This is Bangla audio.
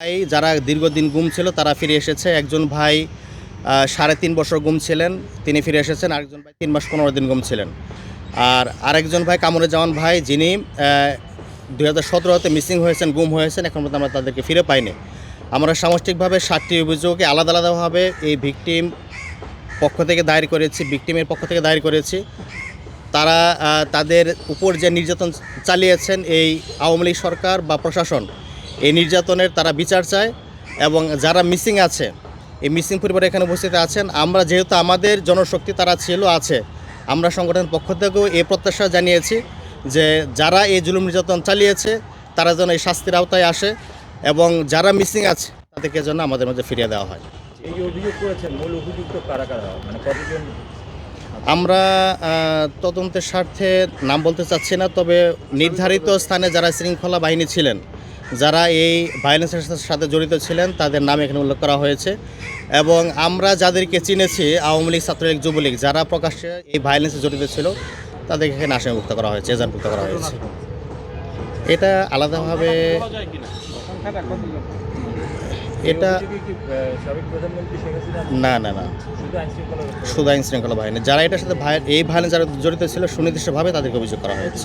ভাই, যারা দীর্ঘদিন গুম ছিল, তারা ফিরে এসেছে। একজন ভাই সাড়ে তিন বছর গুম ছিলেন, তিনি ফিরে এসেছেন। আরেকজন ভাই তিন মাস পনেরো দিন গুম ছিলেন। আর আরেকজন ভাই কামরে কামরুজ্জামান ভাই, যিনি দুই হাজার সতেরোতে মিসিং হয়েছেন, গুম হয়েছেন, এখন পর্যন্ত আমরা তাদেরকে ফিরে পাইনি। আমরা সামষ্টিকভাবে সাতটি অভিযোগে আলাদা আলাদাভাবে এই ভিকটিম পক্ষ থেকে দায়ের করেছি ভিকটিমের পক্ষ থেকে দায়ের করেছি। তারা তাদের উপর যে নির্যাতন চালিয়েছেন এই আওয়ামী লীগ সরকার বা প্রশাসন এই নির্যাতনের তারা বিচার চায় এবং যারা মিসিং আছে এই মিসিং পরিবার এখানে উপস্থিত আছেন আমরা যেহেতু আমাদের জনশক্তি তারা ছিল আছে। আমরা সংগঠনের পক্ষ থেকেও এই প্রত্যাশা জানিয়েছি যে যারা এই জুলুম নির্যাতন চালিয়েছে তারা যেন এই শাস্তির আওতায় আসে এবং যারা মিসিং আছে তাদেরকে যেন আমাদের মধ্যে ফিরিয়ে দেওয়া হয়। এই অভিযোগ করেছেন মূল অভিযুক্ত কারা কারা? মানে কতজন? আমরা তদন্তের স্বার্থে নাম বলতে চাচ্ছি না তবে নির্ধারিত স্থানে যারা শৃঙ্খলা বাহিনী ছিলেন যারা এই ভায়োলেন্সের সাথে জড়িত ছিলেন, তাদের নাম এখানে উল্লেখ করা হয়েছে। এবং আমরা যাদেরকে চিনেছি, আওয়ামী লীগ, ছাত্রলীগ, যুবলীগ, যারা প্রকাশ্যে এই ভায়োলেন্সে জড়িত ছিল, তাদেরকে এখানে আসামিভুক্ত করা হয়েছে, এজানভুক্ত করা হয়েছে। এটা আলাদাভাবে এটা না না না। শুধু আইন শৃঙ্খলা বাহিনী। যারা এটার সাথে এই ভায়োলেন্স যারা জড়িত ছিল, সুনির্দিষ্টভাবে তাদেরকে অভিযোগ করা হয়েছে।